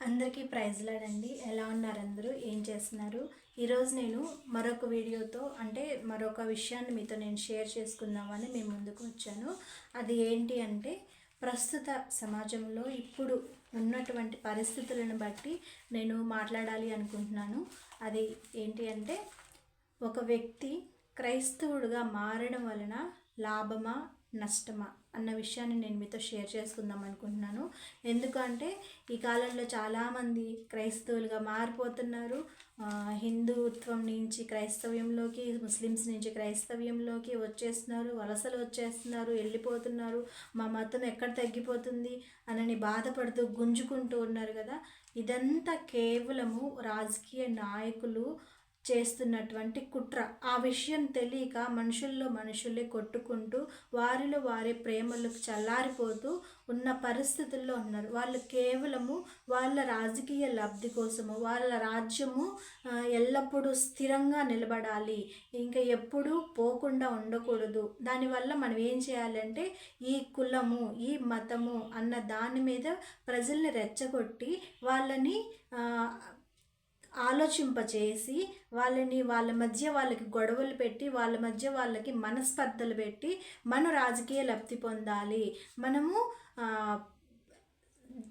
అందరికీ ప్రైజ్లాడండి ఎలా ఉన్నారు అందరూ? ఏం చేస్తున్నారు? ఈరోజు నేను మరొక వీడియోతో అంటే మరొక విషయాన్ని మీతో నేను షేర్ చేసుకుందామని మేము ముందుకు వచ్చాను. అది ఏంటి అంటే ప్రస్తుత సమాజంలో ఇప్పుడు ఉన్నటువంటి పరిస్థితులను బట్టి నేను మాట్లాడాలి అనుకుంటున్నాను. అది ఏంటి అంటే ఒక వ్యక్తి క్రైస్తవుడుగా మారడం వలన లాభమా నష్టమా? అన్న విషయాన్ని నేను మీతో షేర్ చేసుకుందాం అనుకుంటున్నాను. ఎందుకంటే ఈ కాలంలో చాలామంది క్రైస్తవులుగా మారిపోతున్నారు. హిందుత్వం నుంచి క్రైస్తవ్యంలోకి ముస్లిమ్స్ నుంచి క్రైస్తవ్యంలోకి వచ్చేస్తున్నారు. వలసలు వచ్చేస్తున్నారు. వెళ్ళిపోతున్నారు. మా మతం ఎక్కడ తగ్గిపోతుంది అనని బాధపడుతూ గుంజుకుంటూ ఉన్నారు కదా. ఇదంతా కేవలము రాజకీయ నాయకులు చేస్తున్నటువంటి కుట్ర. ఆ విషయం తెలియక మనుషుల్లో మనుషులే కొట్టుకుంటూ వారిలో వారి ప్రేమలకు చల్లారిపోతూ ఉన్న పరిస్థితుల్లో ఉన్నారు. వాళ్ళు కేవలము వాళ్ళ రాజకీయ లబ్ధి కోసము వాళ్ళ రాజ్యము ఎల్లప్పుడూ స్థిరంగా నిలబడాలి. ఇంకా ఎప్పుడూ పోకుండా ఉండకూడదు. దానివల్ల మనం ఏం చేయాలంటే ఈ కులము ఈ మతము అన్న దాని మీద ప్రజల్ని రెచ్చగొట్టి వాళ్ళని ఆలోచింపచేసి వాళ్ళని వాళ్ళ మధ్య వాళ్ళకి గొడవలు పెట్టి వాళ్ళ మధ్య వాళ్ళకి మనస్పర్ధలు పెట్టి మన రాజకీయ లబ్ధి పొందాలి. మనము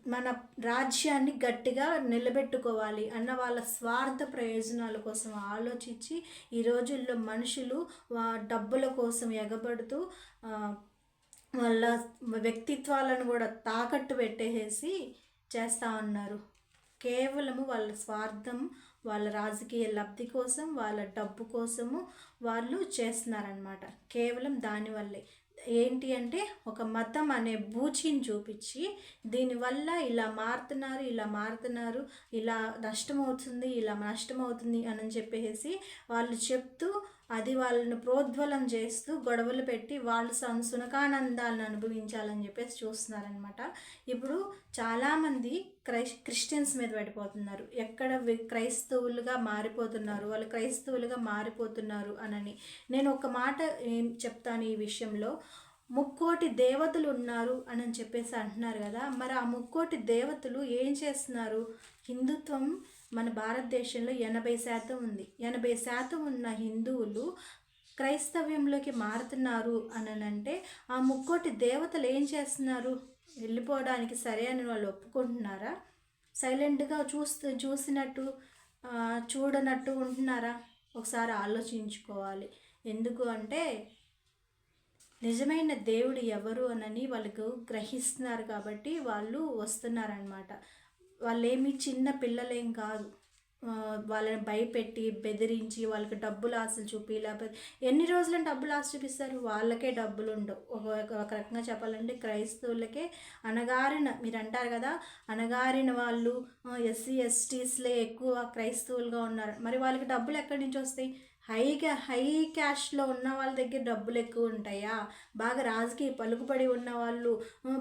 మన రాజ్యాన్ని గట్టిగా నిలబెట్టుకోవాలి అన్న వాళ్ళ స్వార్థ ప్రయోజనాల కోసం ఆలోచించి ఈ రోజుల్లో మనుషులు వా- డబ్బుల కోసం ఎగబడుతూ వాళ్ళ వ్యక్తిత్వాలను కూడా తాకట్టు పెట్టేసి చేస్తూ ఉన్నారు. కేవలము వాళ్ళ స్వార్థం వాళ్ళ రాజకీయ లబ్ధి కోసం వాళ్ళ డబ్బు కోసము వాళ్ళు చేస్తున్నారనమాట కేవలం దానివల్లే ఏంటి అంటే ఒక మతం అనే బూచిని చూపించి దీనివల్ల ఇలా మారుతున్నారు ఇలా మారుతున్నారు ఇలా నష్టమవుతుంది ఇలా నష్టమవుతుంది అని చెప్పేసి వాళ్ళు చెప్తూ అది వాళ్ళను ప్రోద్వలం చేస్తూ గొడవలు పెట్టి వాళ్ళు సం- సునకానందాలను అనుభవించాలని చెప్పేసి చూస్తున్నారనమాట ఇప్పుడు చాలామంది క్రై క్రిస్టియన్స్ మీద పడిపోతున్నారు. ఎక్కడ క్రైస్తవులుగా మారిపోతున్నారు వాళ్ళు క్రైస్తవులుగా మారిపోతున్నారు అనని. నేను ఒక మాట ఏం చెప్తాను ఈ విషయంలో. ముక్కోటి దేవతలు ఉన్నారు అని చెప్పేసి అంటున్నారు కదా. మరి ఆ ముక్కోటి దేవతలు ఏం చేస్తున్నారు? హిందుత్వం మన భారతదేశంలో ఎనభై శాతం ఉంది. ఎనభై శాతం ఉన్న హిందువులు క్రైస్తవ్యంలోకి మారుతున్నారు అని అంటే ఆ ముక్కోటి దేవతలు ఏం చేస్తున్నారు? వెళ్ళిపోవడానికి సరే అని వాళ్ళు ఒప్పుకుంటున్నారా? సైలెంట్గా చూస్తూ చూసినట్టు చూడనట్టు ఉంటున్నారా? ఒకసారి ఆలోచించుకోవాలి. ఎందుకు అంటే నిజమైన దేవుడు ఎవరు అనని వాళ్ళకు గ్రహిస్తున్నారు కాబట్టి వాళ్ళు వస్తున్నారనమాట వాళ్ళేమి చిన్న పిల్లలేం కాదు. వాళ్ళని భయపెట్టి బెదిరించి వాళ్ళకి డబ్బులు ఆశలు చూపి లేకపోతే ఎన్ని రోజులని డబ్బులు ఆశ చూపిస్తారు? వాళ్ళకే డబ్బులు ఉండవు. ఒక ఒక రకంగా చెప్పాలంటే క్రైస్తవులకే అనగారిన మీరు అంటారు కదా అనగారిన వాళ్ళు ఎస్సీ ఎస్టీస్లే ఎక్కువ క్రైస్తవులుగా ఉన్నారు. మరి వాళ్ళకి డబ్బులు ఎక్కడి నుంచి వస్తాయి? హైగా హై క్యాష్లో ఉన్న వాళ్ళ దగ్గర డబ్బులు ఎక్కువ ఉంటాయా బాగా రాజకీయ పలుకుబడి ఉన్న వాళ్ళు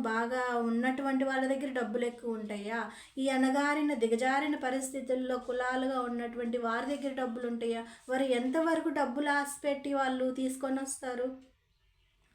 బాగా ఉన్నటువంటి వాళ్ళ దగ్గర డబ్బులు ఎక్కువ ఉంటాయా ఈ అనగారిన దిగజారిన పరిస్థితుల్లో కులాలుగా ఉన్నటువంటి వారి దగ్గర డబ్బులు ఉంటాయా వారు ఎంతవరకు డబ్బులు ఆశపెట్టి వాళ్ళు తీసుకొని వస్తారు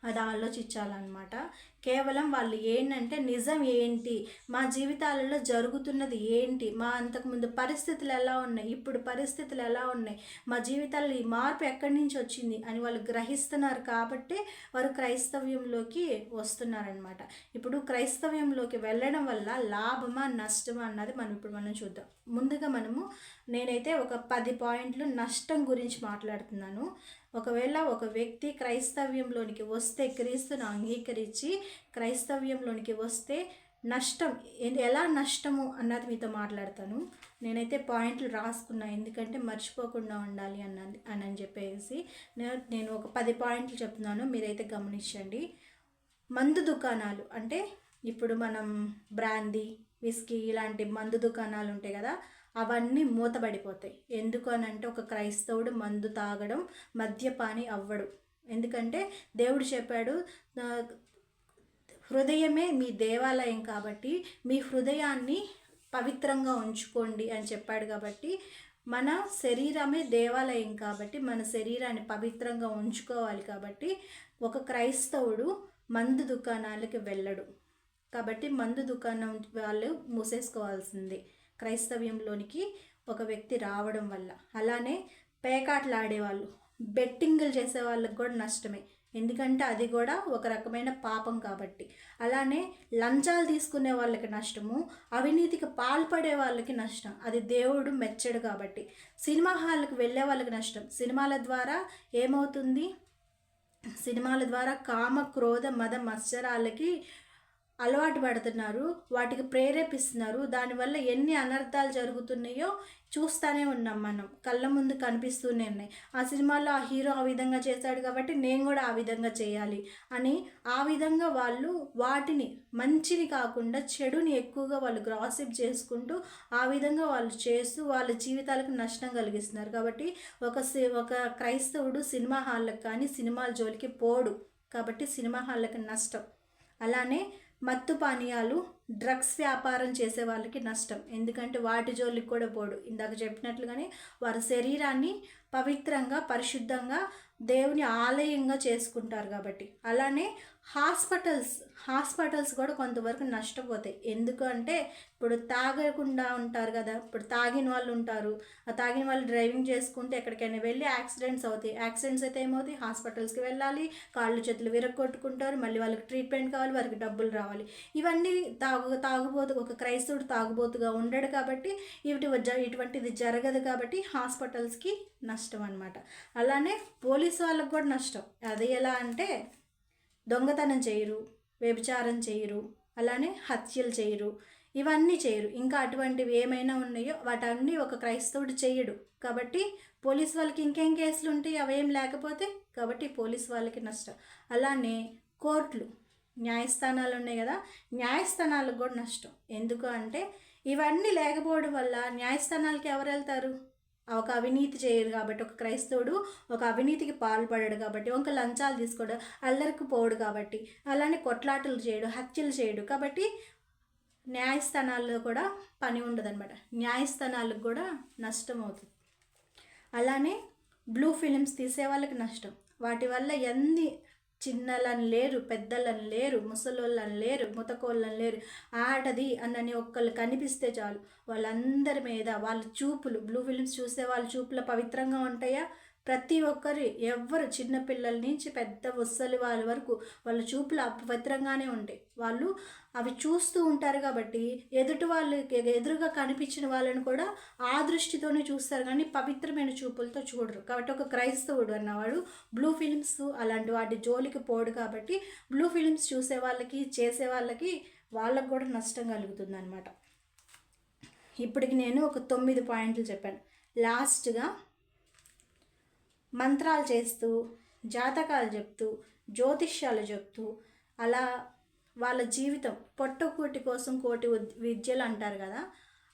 అది ఆలోచించాలన్నమాట. కేవలం వాళ్ళు ఏంటంటే నిజం ఏంటి? మా జీవితాలలో జరుగుతున్నది ఏంటి? మా అంతకుముందు పరిస్థితులు ఎలా ఉన్నాయి? ఇప్పుడు పరిస్థితులు ఎలా ఉన్నాయి? మా జీవితాల్లో ఈ మార్పు ఎక్కడి నుంచి వచ్చింది? అని వాళ్ళు గ్రహిస్తున్నారు కాబట్టి వారు క్రైస్తవ్యంలోకి వస్తున్నారనమాట ఇప్పుడు క్రైస్తవ్యంలోకి వెళ్ళడం వల్ల లాభమా నష్టమా అన్నది మనం ఇప్పుడు మనం చూద్దాం. ముందుగా మనము నేనైతే ఒక పది పాయింట్లు నష్టం గురించి మాట్లాడుతున్నాను. ఒకవేళ ఒక వ్యక్తి క్రైస్తవ్యంలోనికి వస్తే క్రీస్తును అంగీకరించి క్రైస్తవ్యంలోనికి వస్తే నష్టం ఎలా నష్టము అన్నది మీతో మాట్లాడతాను. నేనైతే పాయింట్లు రాసుకున్నా ఎందుకంటే మర్చిపోకుండా ఉండాలి అన్నది అని అని చెప్పేసి. నేను నేను ఒక పది పాయింట్లు చెప్తున్నాను మీరైతే గమనించండి. మందు దుకాణాలు అంటే ఇప్పుడు మనం బ్రాందీ విస్కీ ఇలాంటి మందు దుకాణాలు ఉంటాయి కదా అవన్నీ మూతబడిపోతాయి. ఎందుకు అని అంటే ఒక క్రైస్తవుడు మందు తాగడం మద్యపాని అవ్వడు. ఎందుకంటే దేవుడు చెప్పాడు హృదయమే మీ దేవాలయం కాబట్టి మీ హృదయాన్ని పవిత్రంగా ఉంచుకోండి అని చెప్పాడు కాబట్టి మన శరీరమే దేవాలయం కాబట్టి మన శరీరాన్ని పవిత్రంగా ఉంచుకోవాలి కాబట్టి ఒక క్రైస్తవుడు మందు దుకాణాలకి వెళ్ళడు. కాబట్టి మందు దుకాణం వాళ్ళు మూసేసుకోవాల్సిందే. క్రైస్తవ్యంలోనికి ఒక వ్యక్తి రావడం వల్ల. అలానే పేకాట్లు ఆడేవాళ్ళు బెట్టింగులు చేసే వాళ్ళకి కూడా నష్టమే. ఎందుకంటే అది కూడా ఒక రకమైన పాపం కాబట్టి. అలానే లంచాలు తీసుకునే వాళ్ళకి నష్టము అవినీతికి పాల్పడే వాళ్ళకి నష్టం. అది దేవుడు మెచ్చడు కాబట్టి. సినిమా హాల్కి వెళ్ళే వాళ్ళకి నష్టం. సినిమాల ద్వారా ఏమవుతుంది? సినిమాల ద్వారా కామ క్రోధ మద మత్సరాలకి అలవాటు పడుతున్నారు వాటికి ప్రేరేపిస్తున్నారు. దానివల్ల ఎన్ని అనర్థాలు జరుగుతున్నాయో చూస్తూనే ఉన్నాం మనం. కళ్ళ ముందు కనిపిస్తూనే ఉన్నాయి. ఆ సినిమాలో ఆ హీరో ఆ విధంగా చేశాడు కాబట్టి నేను కూడా ఆ విధంగా చేయాలి అని ఆ విధంగా వాళ్ళు వాటిని మంచిని కాకుండా చెడుని ఎక్కువగా వాళ్ళు గ్రాసిప్ చేసుకుంటూ ఆ విధంగా వాళ్ళు చేస్తూ వాళ్ళ జీవితాలకు నష్టం కలిగిస్తున్నారు. కాబట్టి ఒక సి- ఒక క్రైస్తవుడు సినిమా హాళ్ళకు కానీ సినిమాల జోలికి పోడు కాబట్టి సినిమా హాళ్ళకి నష్టం. అలానే మత్తు పానీయాలు డ్రగ్స్ వ్యాపారం చేసే వాళ్ళకి నష్టం. ఎందుకంటే వాటి జోలికి కూడా పోడు. ఇందాక చెప్పినట్లుగానే వారి శరీరాన్ని పవిత్రంగా పరిశుద్ధంగా దేవుని ఆలయంగా చేసుకుంటారు కాబట్టి. అలానే హాస్పిటల్స్ హాస్పిటల్స్ కూడా కొంతవరకు నష్టపోతాయి. ఎందుకు అంటే ఇప్పుడు తాగకుండా ఉంటారు కదా ఇప్పుడు తాగిన వాళ్ళు ఉంటారు. ఆ తాగిన వాళ్ళు డ్రైవింగ్ చేసుకుంటే ఎక్కడికైనా వెళ్ళి యాక్సిడెంట్స్ అవుతాయి. యాక్సిడెంట్స్ అయితే ఏమవుతాయి? హాస్పిటల్స్కి వెళ్ళాలి కాళ్ళు చేతులు విరగొట్టుకుంటారు మళ్ళీ వాళ్ళకి ట్రీట్మెంట్ కావాలి వారికి డబ్బులు రావాలి. ఇవన్నీ తాగు తాగుబోతు ఒక క్రైస్తవుడు తాగుబోతుగా ఉండడు కాబట్టి ఇటు ఇటువంటిది జరగదు కాబట్టి హాస్పిటల్స్కి నష్టం అనమాట అలానే పోలీసు వాళ్ళకి కూడా నష్టం. అది ఎలా అంటే దొంగతనం చేయరు వ్యభిచారం చేయరు అలానే హత్యలు చేయరు. ఇవన్నీ చేయరు. ఇంకా అటువంటివి ఏమైనా ఉన్నాయో వాటన్నీ ఒక క్రైస్తవుడు చేయడు. కాబట్టి పోలీస్ వాళ్ళకి ఇంకేం కేసులు ఉంటాయి? అవేం లేకపోతే కాబట్టి పోలీస్ వాళ్ళకి నష్టం. అలానే కోర్టులు న్యాయస్థానాలు ఉన్నాయి కదా న్యాయస్థానాలకు కూడా నష్టం. ఎందుకు అంటే ఇవన్నీ లేకపోవడం వల్ల న్యాయస్థానాలకి ఎవరు వెళ్తారు? ఒక అవినీతి చేయరు కాబట్టి ఒక క్రైస్తవుడు ఒక అవినీతికి పాల్పడాడు కాబట్టి ఒక లంచాలు తీసుకోడు అల్లరికి పోడు కాబట్టి అలానే కొట్లాటలు చేయడు హత్యలు చేయడు కాబట్టి న్యాయస్థానాల్లో కూడా పని ఉండదన్నమాట. న్యాయస్థానాలకు కూడా నష్టం అవుతుంది. అలానే బ్లూ ఫిలిమ్స్ తీసే వాళ్ళకి నష్టం. వాటి వల్ల ఎన్ని చిన్నలని లేరు పెద్దలని లేరు ముసలోళ్ళని లేరు ముతకోళ్ళని లేరు. ఆడది అన్నని ఒక్కళ్ళు కనిపిస్తే చాలు. వాళ్ళందరి మీద వాళ్ళ చూపులు బ్లూ ఫిలిమ్స్ చూసే వాళ్ళ చూపులు పవిత్రంగా ఉంటాయా? ప్రతి ఒక్కరు ఎవ్వరు చిన్నపిల్లల నుంచి పెద్ద ముసలి వాళ్ళ వరకు వాళ్ళ చూపులు అపవిత్రంగానే ఉంటాయి వాళ్ళు అవి చూస్తూ ఉంటారు కాబట్టి ఎదుటి వాళ్ళు ఎదురుగా కనిపించిన వాళ్ళని కూడా ఆ దృష్టితోనే చూస్తారు కానీ పవిత్రమైన చూపులతో చూడరు. కాబట్టి ఒక క్రైస్తవుడు అన్నవాడు బ్లూ ఫిలిమ్స్ అలాంటి వాటి జోలికి పోడు కాబట్టి బ్లూ ఫిలిమ్స్ చూసే వాళ్ళకి చేసే వాళ్ళకి వాళ్ళకు కూడా నష్టం కలుగుతుంది అనమాట ఇప్పటికి నేను ఒక తొమ్మిది పాయింట్లు చెప్పాను. లాస్ట్గా మంత్రాలు చేస్తూ జాతకాలు చెప్తూ జ్యోతిష్యాలు చెప్తూ అలా వాళ్ళ జీవితం పొట్టకూటి కోసం కోటి విద్యలు అంటారు కదా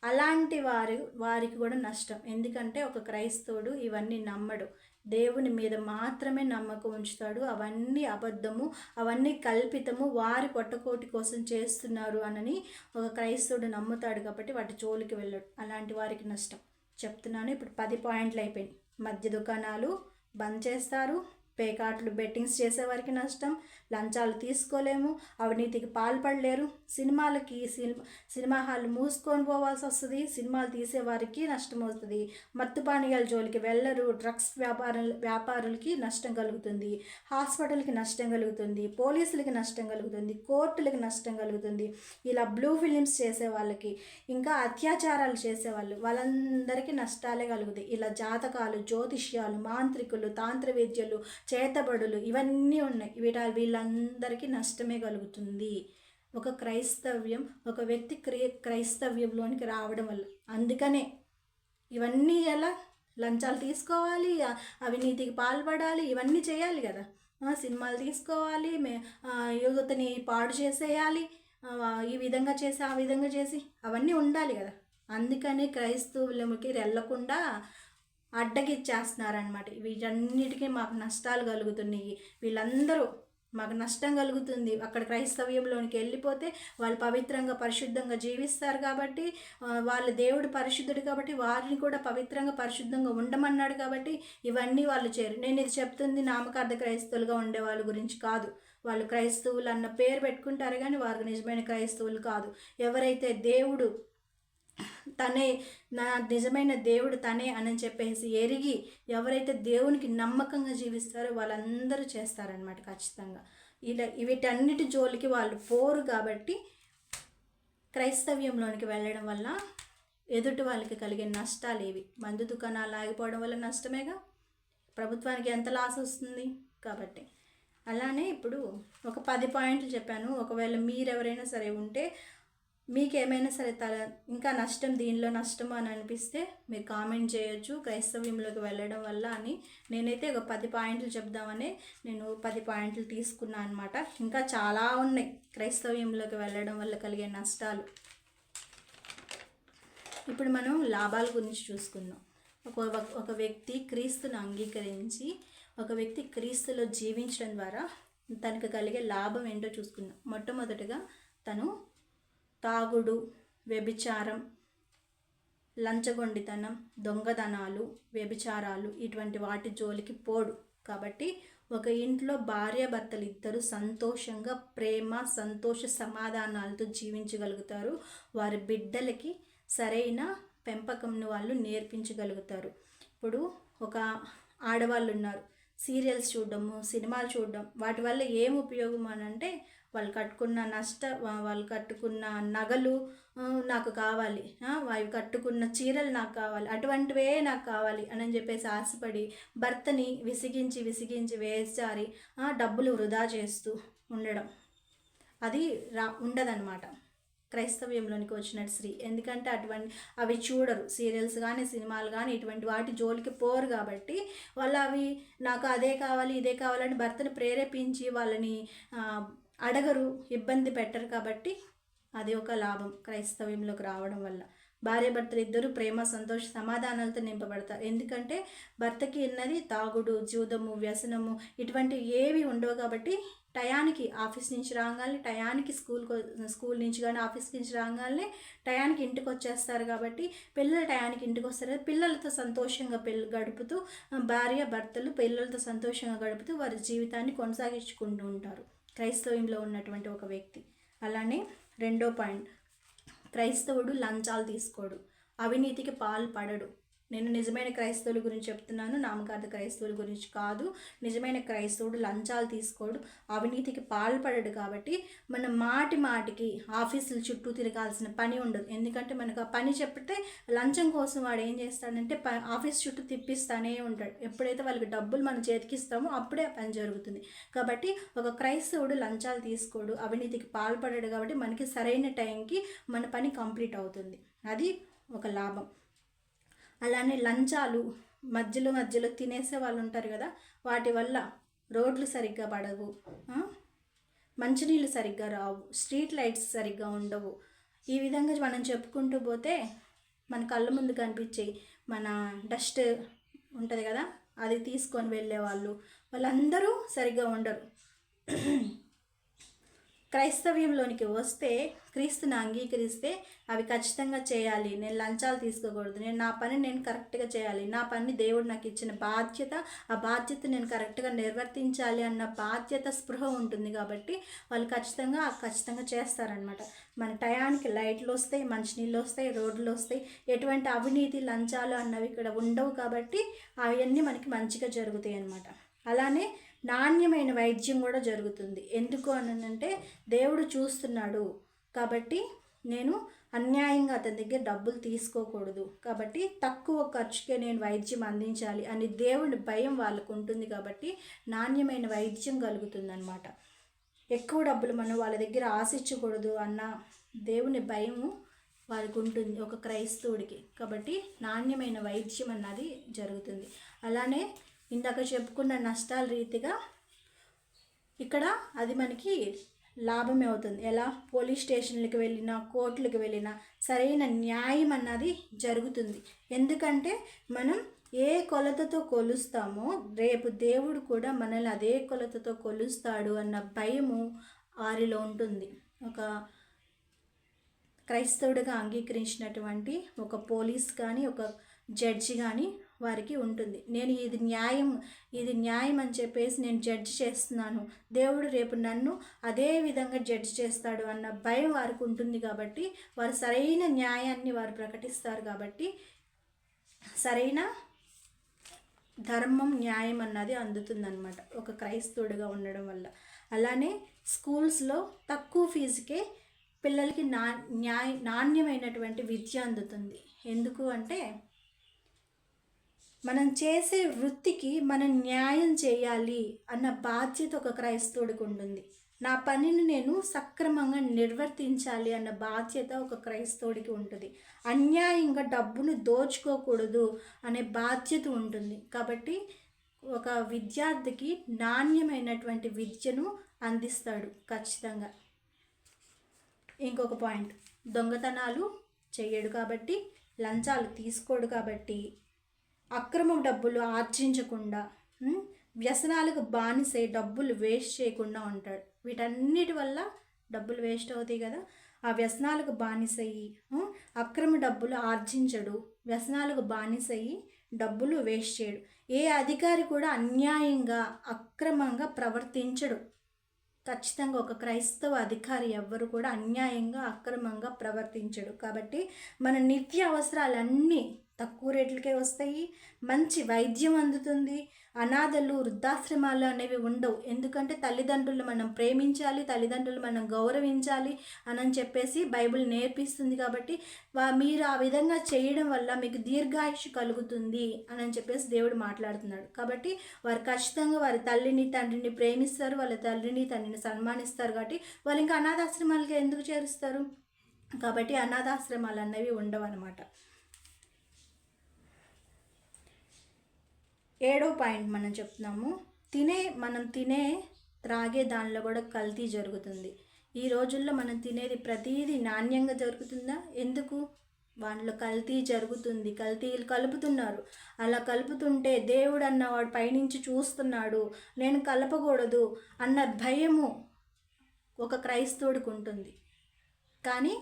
అలాంటి వారి వారికి కూడా నష్టం. ఎందుకంటే ఒక క్రైస్తవుడు ఇవన్నీ నమ్మడు. దేవుని మీద మాత్రమే నమ్మకం ఉంచుతాడు. అవన్నీ అబద్ధము అవన్నీ కల్పితము వారి పొట్టకోటి కోసం చేస్తున్నారు అనని ఒక క్రైస్తవుడు నమ్ముతాడు కాబట్టి వాటి జోలికి వెళ్ళడు. అలాంటి వారికి నష్టం. చెప్తున్నాను ఇప్పుడు పది పాయింట్లు అయిపోయినాయి. మద్య దుకాణాలు బంద్ చేస్తారు. పేకాట్లు బెట్టింగ్స్ చేసేవారికి నష్టం. లంచాలు తీసుకోలేము. అవినీతికి పాల్పడలేరు. సినిమాలకి సినిమా సినిమా హాల్ మూసుకొని పోవాల్సి వస్తుంది. సినిమాలు తీసేవారికి నష్టం అవుతుంది. మత్తు పానీయాల జోలికి వెళ్ళరు. డ్రగ్స్ వ్యాపారులు వ్యాపారులకి నష్టం కలుగుతుంది. హాస్పిటల్కి నష్టం కలుగుతుంది. పోలీసులకి నష్టం కలుగుతుంది. కోర్టులకి నష్టం కలుగుతుంది. ఇలా బ్లూ ఫిలిమ్స్ చేసే వాళ్ళకి ఇంకా అత్యాచారాలు చేసేవాళ్ళు వాళ్ళందరికీ నష్టాలే కలుగుతాయి. ఇలా జాతకాలు జ్యోతిష్యాలు మాంత్రికులు తాంత్ర విద్యలు చేతబడులు ఇవన్నీ ఉన్నాయి. వీట వీళ్ళందరికీ నష్టమే కలుగుతుంది. ఒక క్రైస్తవ్యం ఒక వ్యక్తి క్రియ క్రైస్తవ్యంలోనికి రావడం వల్ల. అందుకనే ఇవన్నీ ఎలా? లంచాలు తీసుకోవాలి అవినీతికి పాల్పడాలి ఇవన్నీ చేయాలి కదా. సినిమాలు తీసుకోవాలి మే యువతని పాడు చేసేయాలి ఈ విధంగా చేసి ఆ విధంగా చేసి అవన్నీ ఉండాలి కదా. అందుకని క్రైస్తవులకి వెళ్ళకుండా అడ్డగిచ్చేస్తున్నారనమాట వీటన్నిటికీ మాకు నష్టాలు కలుగుతున్నాయి. వీళ్ళందరూ మాకు నష్టం కలుగుతుంది. అక్కడ క్రైస్తవ్యంలోనికి వెళ్ళిపోతే వాళ్ళు పవిత్రంగా పరిశుద్ధంగా జీవిస్తారు కాబట్టి వాళ్ళు దేవుడు పరిశుద్ధుడు కాబట్టి వారిని కూడా పవిత్రంగా పరిశుద్ధంగా ఉండమన్నాడు కాబట్టి ఇవన్నీ వాళ్ళు చేరు నేను ఇది చెప్తుంది నామకార్థ క్రైస్తవులుగా ఉండే వాళ్ళ గురించి కాదు. వాళ్ళు క్రైస్తవులు అన్న పేరు పెట్టుకుంటారు కానీ వారు నిజమైన క్రైస్తవులు కాదు. ఎవరైతే దేవుడు తనే నా నిజమైన దేవుడు తనే అని చెప్పేసి ఎరిగి ఎవరైతే దేవునికి నమ్మకంగా జీవిస్తారో వాళ్ళందరూ చేస్తారనమాట ఖచ్చితంగా. ఇలా వీటన్నిటి జోలికి వాళ్ళు పోరు కాబట్టి క్రైస్తవ్యంలోనికి వెళ్ళడం వల్ల ఎదుటి వాళ్ళకి కలిగే నష్టాలు ఏవి? మందు దుకాణాలు ఆగిపోవడం వల్ల నష్టమేగా? ప్రభుత్వానికి ఎంత లాస్ వస్తుంది కాబట్టి. అలానే ఇప్పుడు ఒక పది పాయింట్లు చెప్పాను. ఒకవేళ మీరెవరైనా సరే ఉంటే మీకేమైనా సరే తల ఇంకా నష్టం దీనిలో నష్టం అని అనిపిస్తే మీరు కామెంట్ చేయొచ్చు. క్రైస్తవ్యంలోకి వెళ్ళడం వల్ల అని నేనైతే ఒక పది పాయింట్లు చెప్దామని నేను పది పాయింట్లు తీసుకున్నాను అనమాట ఇంకా చాలా ఉన్నాయి క్రైస్తవ్యంలోకి వెళ్ళడం వల్ల కలిగే నష్టాలు. ఇప్పుడు మనం లాభాల గురించి చూసుకుందాం. ఒక ఒక వ్యక్తి క్రీస్తును అంగీకరించి ఒక వ్యక్తి క్రీస్తులో జీవించడం ద్వారా తనకు కలిగే లాభం ఏంటో చూసుకుందాం. మొట్టమొదటిగా తను తాగుడు వ్యభిచారం లంచగొండితనం దొంగతనాలు వ్యభిచారాలు ఇటువంటి వాటి జోలికి పోడు. కాబట్టి ఒక ఇంట్లో భార్యాభర్తలు ఇద్దరు సంతోషంగా ప్రేమ సంతోష సమాధానాలతో జీవించగలుగుతారు. వారి బిడ్డలకి సరైన పెంపకంను వాళ్ళు నేర్పించగలుగుతారు. ఇప్పుడు ఒక ఆడవాళ్ళు ఉన్నారు సీరియల్స్ చూడడము సినిమాలు చూడడం వాటి వల్ల ఏం ఉపయోగం అని అంటే వాళ్ళు కట్టుకున్న నష్ట వాళ్ళు కట్టుకున్న నగలు నాకు కావాలి. అవి కట్టుకున్న చీరలు నాకు కావాలి. అటువంటివే నాకు కావాలి అని చెప్పేసి ఆశపడి భర్తని విసిగించి విసిగించి వేసారి డబ్బులు వృధా చేస్తూ ఉండడం. అది రా ఉండదన్నమాట. క్రైస్తవ్యంలోనికి వచ్చినట్టు స్త్రీ. ఎందుకంటే అటువంటి అవి చూడరు. సీరియల్స్ కానీ సినిమాలు కానీ ఇటువంటి వాటి జోలికి పోరు కాబట్టి వాళ్ళు అవి నాకు అదే కావాలి ఇదే కావాలని భర్తను ప్రేరేపించి వాళ్ళని అడగరు ఇబ్బంది పెట్టరు కాబట్టి అది ఒక లాభం క్రైస్తవ్యంలోకి రావడం వల్ల. భార్య భర్తలు ఇద్దరు ప్రేమ సంతోష సమాధానాలతో నింపబడతారు. ఎందుకంటే భర్తకి ఉన్నది తాగుడు జూదము వ్యసనము ఇటువంటివి ఏవి ఉండవు కాబట్టి టయానికి ఆఫీస్ నుంచి రాగానే టయానికి స్కూల్ స్కూల్ నుంచి కానీ ఆఫీస్ నుంచి రాగానే టయానికి ఇంటికి వచ్చేస్తారు కాబట్టి పిల్లలు టయానికి ఇంటికి వస్తారు పిల్లలతో సంతోషంగా పిల్ల గడుపుతూ భార్య భర్తలు పిల్లలతో సంతోషంగా గడుపుతూ వారి జీవితాన్ని కొనసాగించుకుంటూ ఉంటారు. క్రైస్తవ్యంలో ఉన్నటువంటి ఒక వ్యక్తి. అలానే రెండో పాయింట్ క్రైస్తవుడు లంచాలు తీసుకోడు. అవినీతికి పాల్పడడు. నేను నిజమైన క్రైస్తవుల గురించి చెప్తున్నాను నామకార్థ క్రైస్తవుల గురించి కాదు. నిజమైన క్రైస్తవుడు లంచాలు తీసుకోడు అవినీతికి పాల్పడడు కాబట్టి మన మాటి మాటికి ఆఫీసుల చుట్టూ తిరగాల్సిన పని ఉండదు. ఎందుకంటే మనకు ఆ పని చెప్తే లంచం కోసం వాడు ఏం చేస్తాడంటే ప ఆఫీస్ చుట్టూ తిప్పిస్తానే ఉంటాడు. ఎప్పుడైతే వాళ్ళకి డబ్బులు మనం చేతికిస్తామో అప్పుడే ఆ పని జరుగుతుంది. కాబట్టి ఒక క్రైస్తవుడు లంచాలు తీసుకోడు అవినీతికి పాల్పడడు కాబట్టి మనకి సరైన టైంకి మన పని కంప్లీట్ అవుతుంది. అది ఒక లాభం. అలానే లంచాలు మధ్యలో మధ్యలో తినేసే వాళ్ళు ఉంటారు కదా వాటి వల్ల రోడ్లు సరిగ్గా పడవు మంచినీళ్ళు సరిగ్గా రావు స్ట్రీట్ లైట్స్ సరిగ్గా ఉండవు. ఈ విధంగా మనం చెప్పుకుంటూ పోతే మన కళ్ళ ముందు కనిపించే మన డస్ట్ ఉంటుంది కదా అది తీసుకొని వెళ్ళే వాళ్ళు వాళ్ళందరూ సరిగ్గా ఉండరు. క్రైస్తవ్యంలోనికి వస్తే క్రీస్తుని అంగీకరిస్తే అవి ఖచ్చితంగా చేయాలి. నేను లంచాలు తీసుకోకూడదు. నేను నా పని నేను కరెక్ట్గా చేయాలి. నా పని దేవుడు నాకు ఇచ్చిన బాధ్యత ఆ బాధ్యత నేను కరెక్ట్గా నిర్వర్తించాలి అన్న బాధ్యత స్పృహ ఉంటుంది కాబట్టి వాళ్ళు ఖచ్చితంగా ఖచ్చితంగా చేస్తారనమాట మన టయానికి లైట్లు వస్తాయి మంచినీళ్ళు వస్తాయి రోడ్లు వస్తాయి. ఎటువంటి అవినీతి లంచాలు అన్నవి ఇక్కడ ఉండవు కాబట్టి అవన్నీ మనకి మంచిగా జరుగుతాయి అన్నమాట అలానే నాణ్యమైన వైద్యం కూడా జరుగుతుంది. ఎందుకు అంటే దేవుడు చూస్తున్నాడు కాబట్టి నేను అన్యాయంగా అతని దగ్గర డబ్బులు తీసుకోకూడదు. కాబట్టి తక్కువ ఖర్చుకే నేను వైద్యం అందించాలి అని దేవుని భయం వాళ్ళకు ఉంటుంది కాబట్టి నాణ్యమైన వైద్యం కలుగుతుందన్నమాట. ఎక్కువ డబ్బులు మనం వాళ్ళ దగ్గర ఆశించకూడదు అన్న దేవుని భయము వారికి ఉంటుంది ఒక క్రైస్తవుడికి. కాబట్టి నాణ్యమైన వైద్యం అన్నది జరుగుతుంది. అలానే ఇందాక చెప్పుకున్న నష్టాల రీతిగా ఇక్కడ అది మనకి లాభమే అవుతుంది. ఎలా? పోలీస్ స్టేషన్లకు వెళ్ళినా కోర్టులకు వెళ్ళినా సరైన న్యాయం అన్నది జరుగుతుంది. ఎందుకంటే మనం ఏ కొలతతో కొలుస్తామో రేపు దేవుడు కూడా మనల్ని అదే కొలతతో కొలుస్తాడు అన్న భయము వారిలో ఉంటుంది. ఒక క్రైస్తవుడిగా అంగీకరించినటువంటి ఒక పోలీస్ కానీ ఒక జడ్జి కానీ వారికి ఉంటుంది. నేను ఇది న్యాయం ఇది న్యాయం అని చెప్పేసి నేను జడ్జ్ చేస్తున్నాను. దేవుడు రేపు నన్ను అదే విధంగా జడ్జ్ చేస్తాడు అన్న భయం వారికి ఉంటుంది కాబట్టి వారు సరైన న్యాయాన్ని వారు ప్రకటిస్తారు కాబట్టి సరైన ధర్మం న్యాయం అన్నది అందుతుందన్నమాట. ఒక క్రైస్తవుడిగా ఉండడం వల్ల. అలానే స్కూల్స్లో తక్కువ ఫీజుకే పిల్లలకి నా న్యాయ నాణ్యమైనటువంటి విద్య అందుతుంది. ఎందుకు అంటే మనం చేసే వృత్తికి మనం న్యాయం చేయాలి అన్న బాధ్యత ఒక క్రైస్తవుడికి ఉంటుంది నా పనిని నేను సక్రమంగా నిర్వర్తించాలి అన్న బాధ్యత ఒక క్రైస్తవుడికి ఉంటుంది. అన్యాయంగా డబ్బును దోచుకోకూడదు అనే బాధ్యత ఉంటుంది. కాబట్టి ఒక విద్యార్థికి నాణ్యమైనటువంటి విద్యను అందిస్తాడు ఖచ్చితంగా. ఇంకొక పాయింట్. దొంగతనాలు చేయడు కాబట్టి లంచాలు తీసుకోడు కాబట్టి అక్రమ డబ్బులు ఆర్జించకుండా వ్యసనాలకు బానిసే డబ్బులు వేస్ట్ చేయకుండా ఉంటాడు. వీటన్నిటి వల్ల డబ్బులు వేస్ట్ అవుతాయి కదా. ఆ వ్యసనాలకు బానిసయ్యి అక్రమ డబ్బులు ఆర్జించడు. వ్యసనాలకు బానిసయ్యి డబ్బులు వేస్ట్ చేయడు. ఏ అధికారి కూడా అన్యాయంగా అక్రమంగా ప్రవర్తించడు. ఖచ్చితంగా ఒక క్రైస్తవ అధికారి ఎవ్వరు కూడా అన్యాయంగా అక్రమంగా ప్రవర్తించడు. కాబట్టి మన నిత్య అవసరాలన్నీ తక్కువ రేట్లకే వస్తాయి. మంచి వైద్యం అందుతుంది. అనాథలు వృద్ధాశ్రమాలు అనేవి ఉండవు. ఎందుకంటే తల్లిదండ్రులు మనం ప్రేమించాలి తల్లిదండ్రులు మనం గౌరవించాలి అని చెప్పేసి బైబిల్ నేర్పిస్తుంది కాబట్టి వా మీరు ఆ విధంగా చేయడం వల్ల మీకు దీర్ఘాయుష్ కలుగుతుంది అని చెప్పేసి దేవుడు మాట్లాడుతున్నాడు. కాబట్టి వారు ఖచ్చితంగా వారి తల్లిని తండ్రిని ప్రేమిస్తారు. వాళ్ళ తల్లిని తండ్రిని సన్మానిస్తారు కాబట్టి వాళ్ళు ఇంకా అనాథాశ్రమాలకి ఎందుకు చేరుస్తారు? కాబట్టి అనాథాశ్రమాలు అన్నవి ఉండవు అనమాట ఏడో పాయింట్ మనం చెప్తున్నాము. తినే మనం తినే త్రాగే దానిలో కూడా కల్తీ జరుగుతుంది. ఈ రోజుల్లో మనం తినేది ప్రతిదీ నాణ్యంగా జరుగుతుందా? ఎందుకు? వాటిలో కల్తీ జరుగుతుంది. కల్తీలు కలుపుతున్నారు. అలా కలుపుతుంటే దేవుడు అన్నవాడు పైనుంచి చూస్తున్నాడు. నేను కలపకూడదు అన్న భయము ఒక క్రైస్తవుడికి ఉంటుంది. కానీ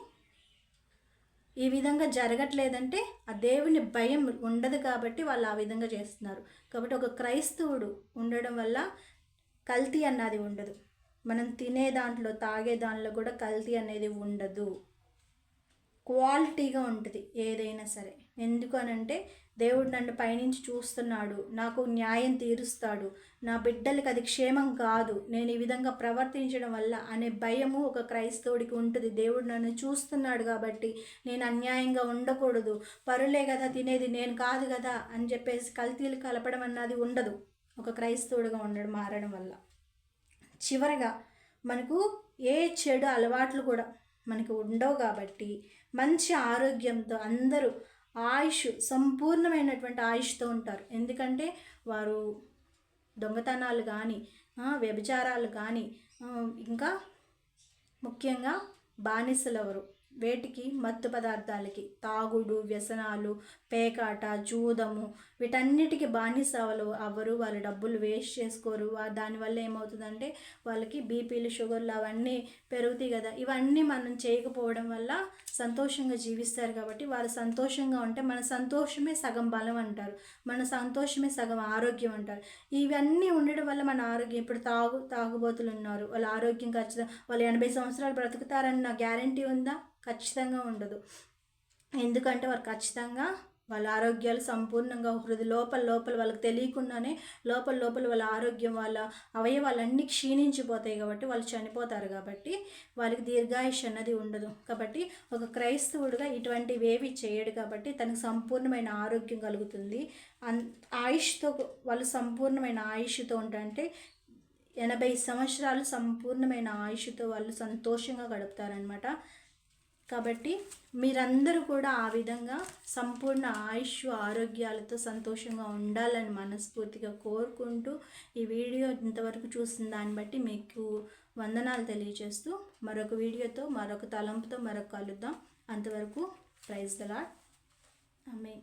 ఈ విధంగా జరగట్లేదంటే ఆ దేవుని భయం ఉండదు కాబట్టి వాళ్ళు ఆ విధంగా చేస్తున్నారు. కాబట్టి ఒక క్రైస్తవుడు ఉండడం వల్ల కల్తీ అన్నది ఉండదు. మనం తినే దాంట్లో తాగే దాంట్లో కూడా కల్తీ అనేది ఉండదు. క్వాలిటీగా ఉంటుంది ఏదైనా సరే. ఎందుకు అనంటే దేవుడు నన్ను పైనుంచి చూస్తున్నాడు నాకు న్యాయం తీరుస్తాడు. నా బిడ్డలకి అది క్షేమం కాదు. నేను ఈ విధంగా ప్రవర్తించడం వల్ల అనే భయము ఒక క్రైస్తవుడికి ఉంటుంది. దేవుడు నన్ను చూస్తున్నాడు కాబట్టి నేను అన్యాయంగా ఉండకూడదు. పరులే కదా తినేది నేను కాదు కదా అని చెప్పేసి కల్తీలు కలపడం అన్నది ఉండదు. ఒక క్రైస్తవుడిగా ఉండడం మారడం వల్ల. చివరగా మనకు ఏ చెడు అలవాట్లు కూడా మనకు ఉండవు కాబట్టి మంచి ఆరోగ్యంతో అందరూ ఆయుష్ సంపూర్ణమైనటువంటి ఆయుష్తో ఉంటారు. ఎందుకంటే వారు దొంగతనాలు కానీ వ్యభిచారాలు కానీ ఇంకా ముఖ్యంగా బానిసలెవరు. వేటికి? మత్తు పదార్థాలకి. తాగుడు వ్యసనాలు పేకాట జూదము వీటన్నిటికీ వాళ్ళు అవ్వరు వాళ్ళు డబ్బులు వేస్ట్ చేసుకోరు. దానివల్ల ఏమవుతుందంటే వాళ్ళకి బీపీలు షుగర్లు అవన్నీ పెరుగుతాయి కదా. ఇవన్నీ మనం చేయకపోవడం వల్ల సంతోషంగా జీవిస్తారు కాబట్టి వాళ్ళు సంతోషంగా ఉంటే మన సంతోషమే సగం బలం అంటారు. మన సంతోషమే సగం ఆరోగ్యం అంటారు. ఇవన్నీ ఉండడం వల్ల మన ఆరోగ్యం ఇప్పుడు తాగు తాగుబోతులు ఉన్నారు. వాళ్ళ ఆరోగ్యం ఖచ్చితంగా వాళ్ళు ఎనభై సంవత్సరాలు బ్రతుకుతారన్న గ్యారంటీ ఉందా? ఖచ్చితంగా ఉండదు. ఎందుకంటే వారు ఖచ్చితంగా వాళ్ళ ఆరోగ్యాలు సంపూర్ణంగా హృదయ లోపల లోపల వాళ్ళకి తెలియకుండానే లోపల లోపల వాళ్ళ ఆరోగ్యం వాళ్ళ అవయవాలన్నీ క్షీణించిపోతాయి కాబట్టి వాళ్ళు చనిపోతారు కాబట్టి వాళ్ళకి దీర్ఘాయుష్ అన్నది ఉండదు. కాబట్టి ఒక క్రైస్తవుడిగా ఇటువంటివి ఏవి చేయడు కాబట్టి తనకు సంపూర్ణమైన ఆరోగ్యం కలుగుతుంది. అన్ ఆయుష్తో వాళ్ళు సంపూర్ణమైన ఆయుష్తో ఉంటారంటే ఎనభై సంవత్సరాలు సంపూర్ణమైన ఆయుష్తో వాళ్ళు సంతోషంగా గడుపుతారనమాట కాబట్టి మీరందరూ కూడా ఆ విధంగా సంపూర్ణ ఆయుష్ ఆరోగ్యాలతో సంతోషంగా ఉండాలని మనస్ఫూర్తిగా కోరుకుంటూ ఈ వీడియో ఇంతవరకు చూసిన దాన్ని బట్టి మీకు వందనాలు తెలియజేస్తూ మరొక వీడియోతో మరొక తలంపుతో మరొక కలుద్దాం. అంతవరకు ప్రైజ్ దలాడ్ ఆమె